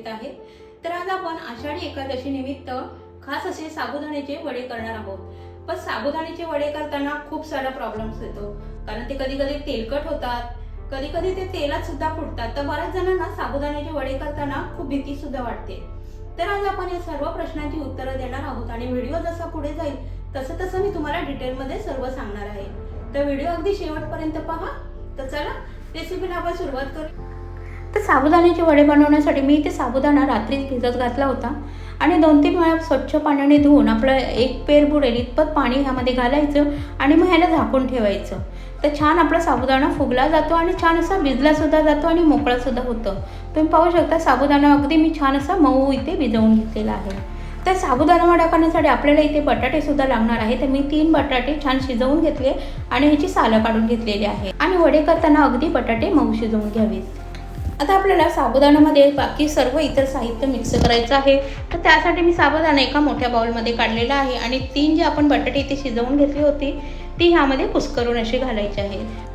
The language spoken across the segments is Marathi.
करीत आहे तर आज आपण आषाढी एकादशी निमित्त खास असे साबुदाण्याचे वडे करणार आहोत. पण साबुदाण्याचे वडे करताना खूप सारा प्रॉब्लेम्स येतो. कारण ते कधी कधी तेलकट होतात. कधी कधी ते तेलात सुद्धा फुटतात. तर बऱ्याच जणांना साबुदाण्याचे वडे करताना खूप भीती सुद्धा वाटते. तर आज आपण या सर्व प्रश्नांची उत्तरं देणार आहोत आणि व्हिडिओ जसा पुढे जाईल तसं तसं मी तुम्हाला डिटेलमध्ये सर्व सांगणार आहे. तर व्हिडिओ अगदी शेवटपर्यंत पहा. तर चला रेसिपीला आपण सुरुवात करू. तर साबुदाण्याचे वडे बनवण्यासाठी मी इथे साबुदाणा रात्रीच भिजत घातला होता. आणि दोन तीन वेळा स्वच्छ पाण्याने धुवून आपलं एक पेर बुडेल इतपत पाणी ह्यामध्ये घालायचं आणि मग ह्याला झाकून ठेवायचं. तर छान आपला साबुदाणा फुगला जातो आणि छान असा भिजलासुद्धा जातो आणि मोकळासुद्धा होतं. तुम्ही पाहू शकता साबुदाणा अगदी मी छान असा मऊ इथे भिजवून घेतलेला आहे. तर साबुदाणा वडा करण्यासाठी आपल्याला इथे बटाटेसुद्धा लागणार आहे. तर मी तीन बटाटे छान शिजवून घेतले आणि ह्याची सालं काढून घेतलेली आहे. आणि वडे करताना अगदी बटाटे मऊ शिजवून घ्यावीत. आता आपल्याला साबुदाणामध्ये बाकी सर्व इतर साहित्य मिक्स करायचं आहे. तर त्यासाठी मी साबुदाणा एका मोठ्या बाउलमध्ये काढलेला आहे आणि तीन जे आपण बटाटे इथे शिजवून घेतली होती ती ह्यामध्ये कुस्करून अशी घालायची आहे.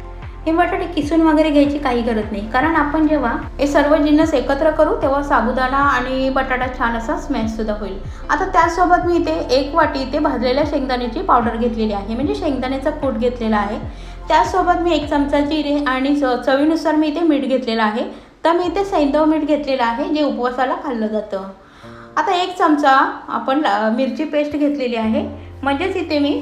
हे बटाटे किसून वगैरे घ्यायची काही गरज नाही. कारण आपण जेव्हा हे सर्व जिन्नस एकत्र करू तेव्हा साबुदाणा आणि बटाटा छान असा स्मॅशसुद्धा होईल. आता त्याचसोबत मी इथे एक वाटी इथे भाजलेल्या शेंगदाण्याची पावडर घेतलेली आहे. म्हणजे शेंगदाण्याचा कूट घेतलेला आहे. त्यासोबत मी एक चमचा जिरे आणि च- चवीनुसार मी इथे मीठ घेतलेलं आहे. तर मी इथे सैंधव मीठ घेतलेलं आहे जे उपवासाला खाल्लं जातं. आता एक चमचा आपण मिरची पेस्ट घेतलेली आहे. म्हणजेच इथे मी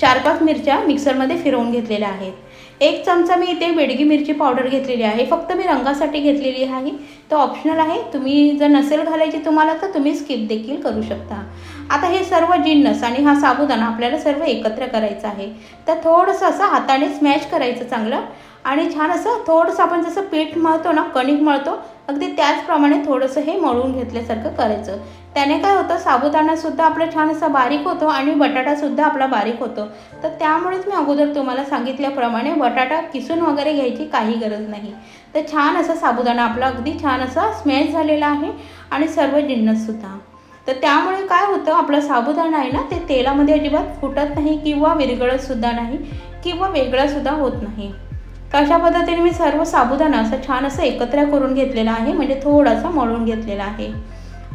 चार पाच मिरच्या मिक्सरमध्ये फिरवून घेतलेल्या आहेत. एक चमचा मी इथे बेडगी मिरची पावडर घेतलेली आहे. फक्त मी रंगासाठी घेतलेली आहे. तर ऑप्शनल आहे तुम्ही जर नसेल घालायची तुम्हाला तर तुम्ही स्किप देखील करू शकता. आता हे सर्व जिन्नस आणि हा साबुदाणा आपल्याला सर्व एकत्र करायचं आहे. तर थोडंसं असं हाताने स्मॅश करायचं चांगलं. आणि छान असं थोडंसं आपण जसं पीठ मळतो ना कणिक मळतो अगदी त्याचप्रमाणे थोडंसं हे मळून घेतल्यासारखं करायचं. त्याने काय होतं साबुदाणासुद्धा आपला छान असा बारीक होतो आणि बटाटासुद्धा आपला बारीक होतो. तर त्यामुळेच मी अगोदर तुम्हाला सांगितल्याप्रमाणे बटाटा किसून वगैरे घ्यायची काही गरज नाही. तर छान असा साबुदाणा आपला अगदी छान असा स्मॅश झालेला आहे आणि सर्व जिन्नससुद्धा तर त्यामुळे काय होतं आपला साबुदाणा आहे ना ते तेलामध्ये अजिबात फुटत नाही किंवा विरघळतसुद्धा नाही किंवा वेगळासुद्धा होत नाही. तर अशा पद्धतीने मी सर्व साबुदाणा असं छान असं एकत्र करून घेतलेला आहे म्हणजे थोडासा मळून घेतलेला आहे.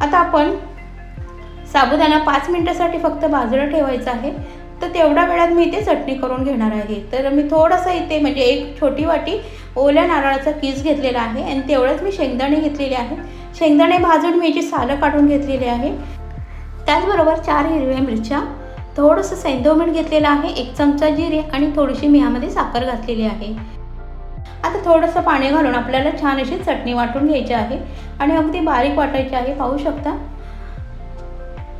आता आपण साबुदाणा पाच मिनटासाठी फक्त बाजूला ठेवायचा आहे. तर तेवढ्या वेळात मी इथे चटणी करून घेणार आहे. तर मी थोडंसं इथे म्हणजे एक छोटी वाटी ओल्या नारळाचा किस घेतलेला आहे आणि तेवढंच मी शेंगदाणे घेतलेले आहे शेंगदाणे भाजून मी याची सालं काढून घेतलेली आहे. त्याचबरोबर चार हिरव्या मिरच्या थोडंसं सैंधव मीठ घेतलेलं आहे एक चमचा जिरे आणि थोडीशी मी यामध्ये साखर घातलेली आहे. आता थोडंसं पाणी घालून आपल्याला छान अशी चटणी वाटून घ्यायची आहे. आणि अगदी बारीक वाटायची आहे पाहू शकता.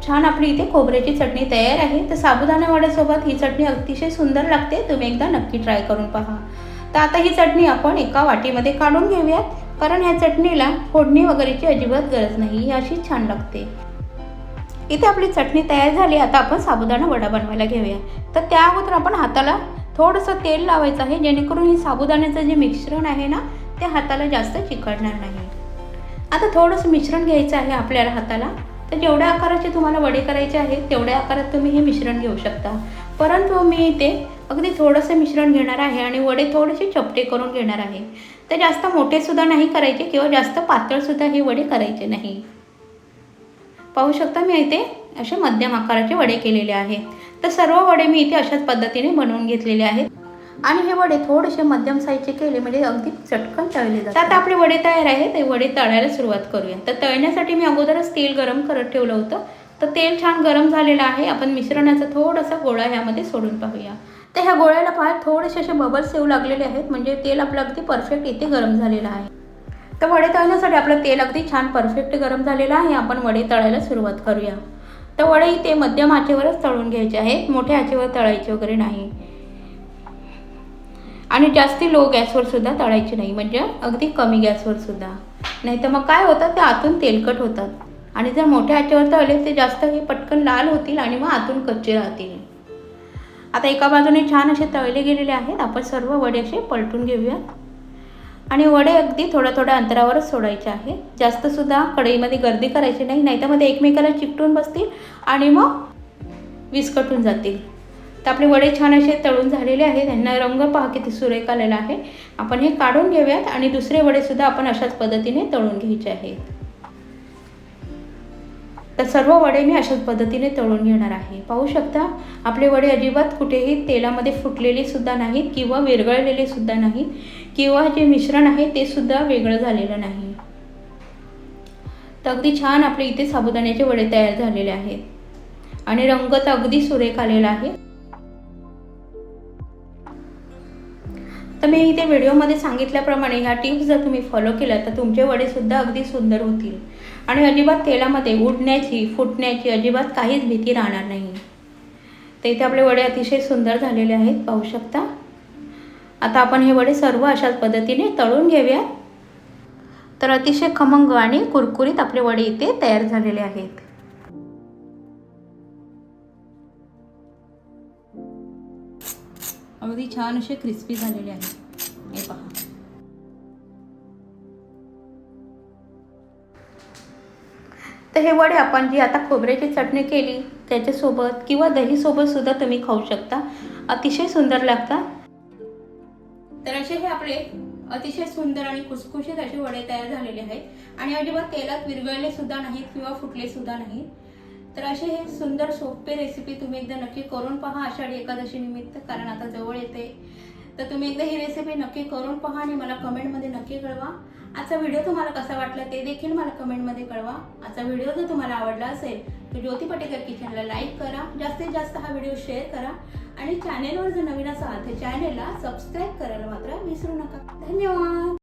छान आपली इथे खोबऱ्याची चटणी तयार आहे. तर साबुदाणा वड्यासोबत ही चटणी अतिशय सुंदर लागते. तुम्ही एकदा नक्की ट्राय करून पहा. तर आता ही चटणी आपण एका वाटीमध्ये काढून घेऊयात. कारण ह्या चटणीला फोडणी वगैरेची अजिबात गरज नाही ही अशी छान लागते. इथे आपली चटणी तयार झाली. आता आपण साबुदाणा वडा बनवायला घेऊया. तर त्या अगोदर आपण हाताला थोडंसं तेल लावायचं आहे जेणेकरून हे साबुदाण्याचं जे मिश्रण आहे ना ते हाताला जास्त चिकटणार नाही. आता थोडंसं मिश्रण घ्यायचं आहे आपल्याला हाताला. तर जेवढ्या आकाराचे तुम्हाला वडे करायचे आहेत तेवढ्या आकारात तुम्ही हे मिश्रण घेऊ शकता. परंतु मी इथे अगदी थोडंसं मिश्रण घेणार आहे आणि वडे थोडेसे चपटे करून घेणार आहे. तर जास्त मोठेसुद्धा नाही करायचे किंवा जास्त पातळसुद्धा हे वडे करायचे नाही. पाहू शकता मी इथे असे मध्यम आकाराचे वडे केलेले आहेत. तर सर्व वडे मी इथे अशाच पद्धतीने बनवून घेतलेले आहेत. आणि हे वडे थोडेसे मध्यम साईजचे केले म्हणजे अगदी चटकन तळले जातात. आता आपले वडे तयार आहेत ते वडे तळायला सुरुवात करूया. तर तळण्यासाठी मी अगोदरच तेल गरम करत ठेवलं होतं. तर तेल छान गरम झालेलं आहे. आपण मिश्रणाचा थोडासा गोळा ह्यामध्ये सोडून पाहूया. तर ह्या गोळ्याला पहा थोडेसे असे बबल्स येऊ लागलेले आहेत. म्हणजे तेल आपलं अगदी परफेक्ट इथे गरम झालेलं आहे. तर वडे तळण्यासाठी आपलं तेल अगदी छान परफेक्ट गरम झालेलं आहे. आपण वडे तळायला सुरुवात करूया. तर वडे ते मध्यम आचेवरच तळून घ्यायचे आहेत. मोठ्या आचेवर तळायचे वगैरे नाही. आणि जास्ती लो गॅसवर सुद्धा तळायचे नाही. म्हणजे अगदी कमी गॅसवर सुद्धा. नाही तर मग काय होतं? ते आतून तेलकट होतात. आणि जर मोठ्या आचेवर तळले ते जास्त हे पटकन लाल होतील आणि मग आतून कच्चे राहतील. आता एका बाजूने छान असे तळले गेलेले आहेत. आपण सर्व वडे असे पलटून घेऊयात. आणि वडे अगदी थोड्या थोड्या अंतरावरच सोडायचे आहे. जास्तसुद्धा कढईमध्ये गर्दी करायची नाही नाही तर मध्ये एकमेकाला चिकटून बसतील आणि मग विस्कटून जातील. तर आपले वडे छान असे तळून झालेले आहेत. त्यांना रंग पहा किती सुरेख आलेला आहे. आपण हे काढून घेऊयात आणि दुसरे वडेसुद्धा आपण अशाच पद्धतीने तळून घ्यायचे आहेत. तर सर्व वडे मी अशाच पद्धतीने तळून घेणार आहे. पाहू शकता आपले वडे अजिबात कुठेही तेलामध्ये फुटलेले सुद्धा नाहीत किंवा विरघळलेले सुद्धा नाहीत. किंवा जे मिश्रण आहे ते सुद्धा वेगळं झालेलं नाही. तर अगदी छान आपले इथे साबुदाण्याचे वडे तयार झालेले आहेत. आणि रंग तर अगदी सुरेख आलेला आहे. तर मी इथे व्हिडिओमध्ये सांगितल्याप्रमाणे ह्या टिप्स जर तुम्ही फॉलो केल्या तर तुमचे वडे सुद्धा अगदी सुंदर होतील. आणि अजिबात तेलामध्ये उडण्याची फुटण्याची अजिबात काहीच भीती राहणार नाही. तर इथे आपले वडे अतिशय सुंदर झालेले आहेत. पाहू शकता. आता आपण हे वडे सर्व अशाच पद्धतीने तळून घेऊया तर अतिशय खमंग आणि कुरकुरीत आपले वडे इथे तयार झालेले आहेत. अगदी छान असे क्रिस्पी झालेले आहेत. हे पहा. तर हे वडे आपण जी आता खोबऱ्याची चटणी केली त्याच्यासोबत किंवा दहीसोबत सुद्धा तुम्ही खाऊ शकता. अतिशय सुंदर लागतात. तर असे हे आपले अतिशय सुंदर आणि खुसखुशीत असे वडे तयार झालेले आहेत. आणि अजिबात तेलात विरघळले सुद्धा नाहीत किंवा फुटले सुद्धा नाहीत. तर असे हे सुंदर सोपे रेसिपी तुम्ही एकदा नक्की करून पहा. आषाढी एकादशी निमित्त कारण आता जवळ येते. तर तुम्ही एकदा ही रेसिपी नक्की करून पहा आणि मला कमेंटमध्ये नक्की कळवा. आजचा व्हिडिओ तुम्हाला कसा वाटला ते देखील मला कमेंटमध्ये कळवा. आजचा व्हिडिओ जर तुम्हाला आवडला असेल तर ज्योती पटेकर किचनला लाईक करा जास्तीत जास्त हा व्हिडिओ शेअर करा आणि चॅनेलवर जर नवीन असाल तर चॅनेलला सबस्क्राईब करायला मात्र विसरू नका. धन्यवाद!